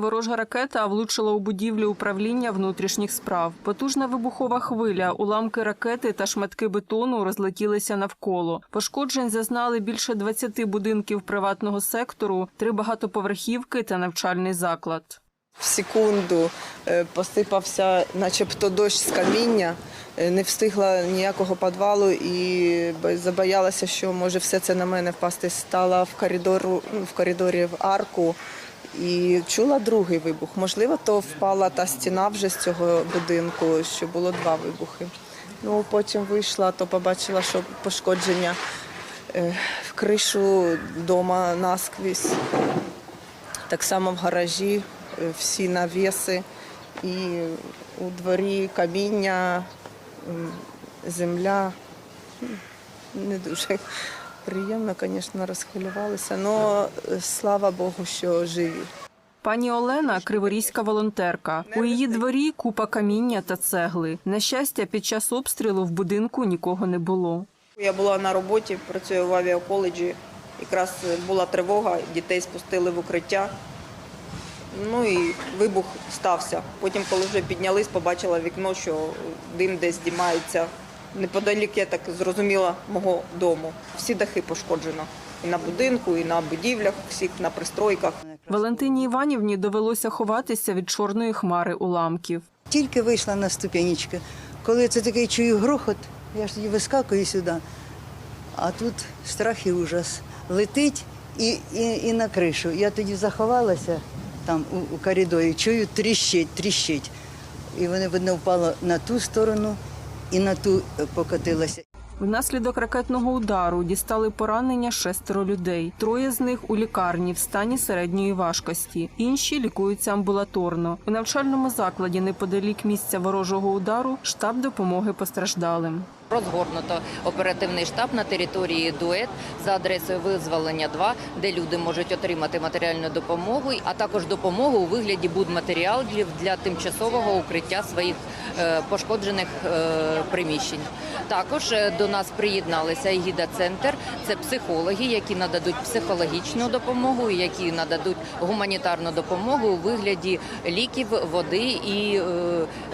Ворожа ракета влучила у будівлю управління внутрішніх справ. Потужна вибухова хвиля, уламки ракети та шматки бетону розлетілися навколо. Пошкоджень зазнали більше 20 будинків приватного сектору, три багатоповерхівки та навчальний заклад. В секунду е, посипався, начебто дощ з каміння. Е, Не встигла ніякого підвалу і бо- забоялася, що може все це на мене впасти. Стала в коридору, ну, в коридорі в арку і чула другий вибух. Можливо, то впала та стіна вже з цього будинку, що було два вибухи. Ну потім вийшла, то побачила, що пошкодження е, в кришу дома наскрізь. Так само в гаражі е, всі навіси і у дворі каміння, земля. Не дуже приємно, звісно, розхвилювалися, але слава Богу, що живі. Пані Олена криворізька волонтерка. У її дворі купа каміння та цегли. На щастя, під час обстрілу в будинку нікого не було. Я була на роботі, працюю в авіаколеджі. Якраз була тривога, дітей спустили в укриття. Ну і вибух стався. Потім, коли вже піднялись, побачила вікно, що дим десь здіймається. Неподалік, я так зрозуміла, мого дому. Всі дахи пошкоджено. І на будинку, і на будівлях, всіх на пристройках. Валентині Іванівні довелося ховатися від чорної хмари уламків. Тільки вийшла на ступенечки. Коли це такий чую грохот, я ж тоді вискакую сюди. А тут страх і ужас. Летить і, і, і на кришу. Я тоді заховалася там у, у коридорі, чую, тріщить, тріщить. І вони, видно, впало на ту сторону і на ту е, покотилася. Внаслідок ракетного удару дістали поранення шестеро людей. Троє з них у лікарні в стані середньої важкості. Інші лікуються амбулаторно. У навчальному закладі неподалік місця ворожого удару штаб допомоги постраждалим. Розгорнуто оперативний штаб на території Дует за адресою визволення 2, де люди можуть отримати матеріальну допомогу, а також допомогу у вигляді будматеріалів для тимчасового укриття своїх е, пошкоджених е, приміщень. Також е, до нас приєдналися Ігіда Центр. Це психологи, які нададуть психологічну допомогу, які нададуть гуманітарну допомогу у вигляді ліків, води і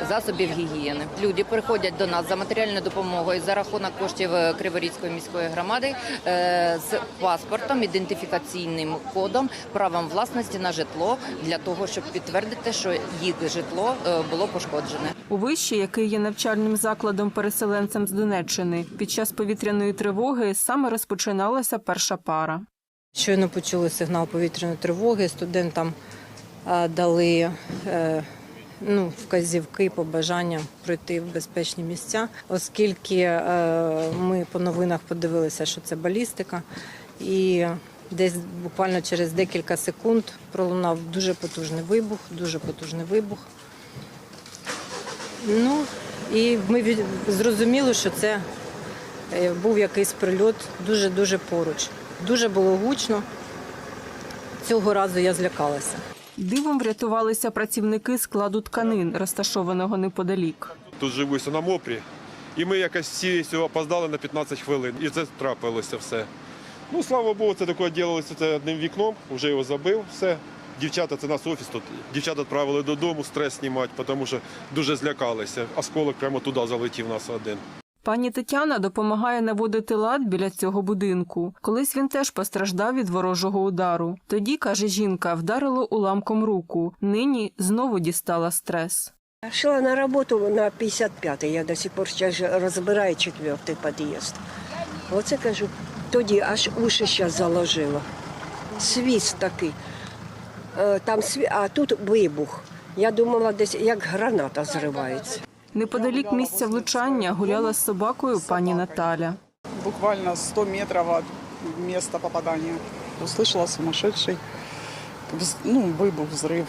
засобів гігієни. Люди приходять до нас за матеріальною допомогою за рахунок коштів е, Криворізької міської громади е, з паспортом, ідентифікаційним кодом, правом власності на житло для того, щоб підтвердити, що їх житло е, було пошкоджене. У виші, який є навчальним закладом переселенцям з Донеччини, під час повітряної тривоги саме розпочиналася перша пара. Щойно почули сигнал повітряної тривоги. Студентам дали ну, вказівки, побажання пройти в безпечні місця, оскільки е, ми по новинах подивилися, що це балістика, і десь буквально через декілька секунд пролунав дуже потужний вибух, дуже потужний вибух. Ну і ми зрозуміли, що це е, був якийсь прильот дуже дуже поруч. Дуже було гучно. Цього разу я злякалася. Дивом врятувалися працівники складу тканин, розташованого неподалік. Тут живуся на мопрі. І ми якось всі опоздали на 15 хвилин. І це трапилося все. Ну, слава Богу, це таке ділилося це одним вікном, вже його забив, все. Дівчата, це наш офіс тут. Дівчата відправили додому стрес знімати, тому що дуже злякалися. Осколок прямо туди залетів нас один. Пані Тетяна допомагає наводити лад біля цього будинку. Колись він теж постраждав від ворожого удару. Тоді, каже жінка, вдарило уламком руку. Нині знову дістала стрес. Шла на работу на 55-й, я до сих пор же розбираю четвертий під'їзд. Оце кажу, тоді аж уші зараз заложила. Свіст такий. Е, Там сві... А тут вибух. Я думала, десь як граната зривається. Неподалік місця влучання гуляла з собакою пані Наталя. буквально 100 метров от места попадания. Услышала сумасшедший вз- ну, выбух, взрыв,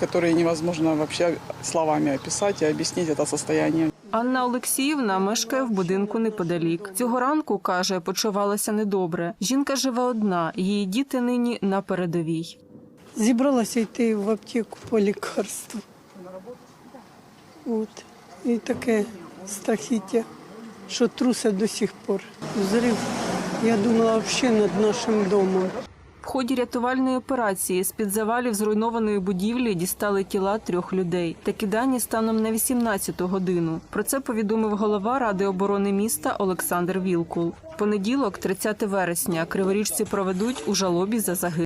который невозможно вообще словами описать и объяснить это состояние. Анна Олексіївна мешкає в будинку неподалік. Цього ранку каже, почувалася недобре. Жінка живе одна, її діти нині на передовій. Зібралася йти в аптеку по лікарству. От. І таке страхіття, що трусить до сих пор. Взрив, я думала, взагалі над нашим домом. В ході рятувальної операції з під завалів зруйнованої будівлі дістали тіла трьох людей. Такі дані станом на 18-ту годину. Про це повідомив голова ради оборони міста Олександр Вілкул. Понеділок, 30 вересня, криворіжці проведуть у жалобі за загиблих.